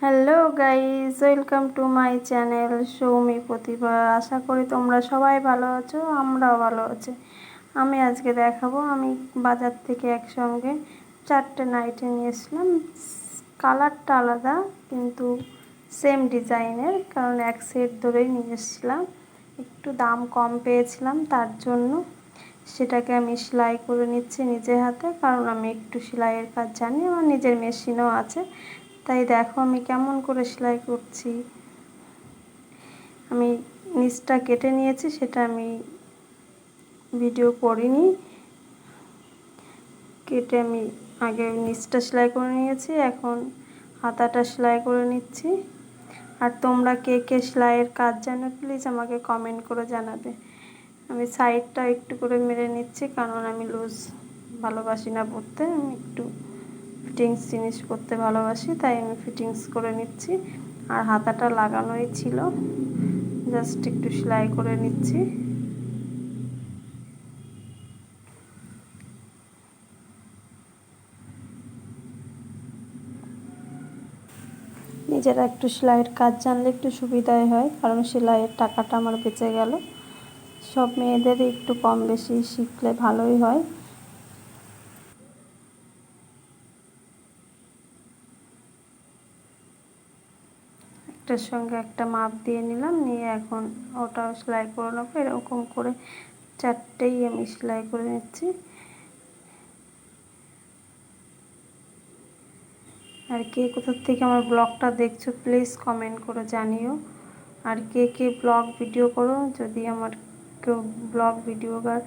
Hello guys welcome to my channel Soumi Pratibha আশা করি তোমরা সবাই ভালো আছো আমরাও ভালো আছি আমি আজকে দেখাবো আমি বাজার থেকে একসঙ্গে চারটে নাইটি নিয়ে এসলাম কালারটা আলাদা কিন্তু সেম ডিজাইনের কারণ এক সেট ধরেই নিয়ে এসেছিলাম একটু দাম কম পেয়েছিলাম তার জন্য সেটাকে আমি সেলাই করে নিচ্ছি নিজের হাতে কারণ আমি একটু সেলাইয়ের কাজ জানি আমার নিজের মেশিনও আছে তাই দেখো আমি কেমন করে সেলাই করছি। আমি নিচটা কেটে নিয়েছি, সেটা আমি ভিডিও করিনি। কেটে আমি আগে নিচটা সেলাই করে নিয়েছি, এখন হাতাটা সেলাই করে নিচ্ছি। আর তোমরা কে কে সেলাইয়ের কাজ জানো প্লিজ আমাকে কমেন্ট করে জানাবে। আমি সাইডটা একটু করে মেরে নিচ্ছি, কারণ আমি লুজ ভালোবাসি না পড়তে আমি একটু ফিটিংস জিনিস করতে ভালোবাসি, তাই আমি ফিটিংস করে নিচ্ছি। আর হাতাটা লাগানোই ছিল। জাস্ট একটু সেলাই করে নিচ্ছি। নিজেরা একটু সেলাইয়ের কাজ জানলে একটু সুবিধাই হয়, কারণ সেলাইয়ের টাকাটা আমার বেঁচে গেল। সব মেয়েদেরই একটু কম বেশি শিখলে ভালোই হয়। একটার সঙ্গে একটা মাপ দিয়ে নিলাম, নিয়ে এখন ওটাও সেলাই করে নেব। এরকম করে চারটেই আমি সেলাই করে নিচ্ছি। আর কে কোথার থেকে আমার ব্লগটা দেখছ, প্লিজ কমেন্ট করে জানিও। আর কে কে ব্লগ ভিডিও করো, যদি আমার কেউ ব্লগ ভিডিওগার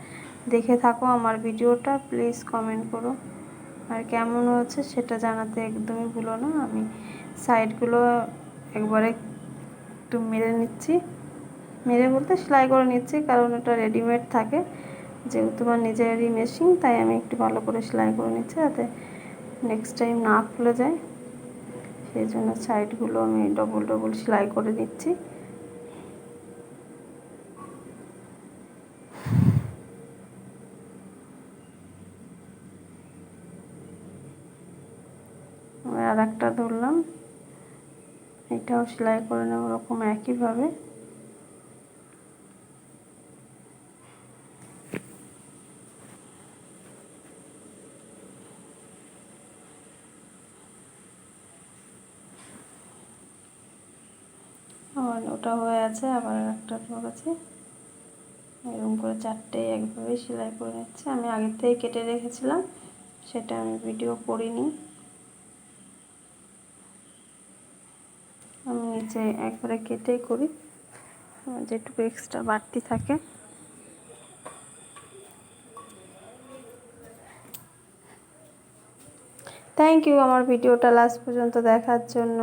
দেখে থাকো আমার ভিডিওটা, প্লিজ কমেন্ট করো। আর কেমন হচ্ছে সেটা জানাতে একদমই ভুলো না। আমি সাইডগুলো একবারে একটু মেরে নিচ্ছি। মেরে বলতে সেলাই করে নিচ্ছি, কারণ ওটা রেডিমেড থাকে। যেহেতু আমার নিজেরই মেশিন তাই আমি একটু ভালো করে সেলাই করে নিচ্ছি যাতে নেক্সট টাইম না খুলে যায়। সেই জন্য সাইডগুলো আমি ডবল ডবল সেলাই করে নিচ্ছি। আর একটা ধরলাম। এটাও সেলাই করে নেব ওরকম একইভাবে। আর ওটা হয়ে আছে, আবার একটা ঢোকাচ্ছি এরকম করে চারটে একভাবে সেলাই করে নিচ্ছি। আমি আগের থেকে কেটে রেখেছিলাম, সেটা আমি ভিডিও করিনি। নিচে একবারে কেটেই করি যেটুকু এক্সট্রা বাড়তি থাকে। থ্যাংক ইউ আমার ভিডিওটা লাস্ট পর্যন্ত দেখার জন্য।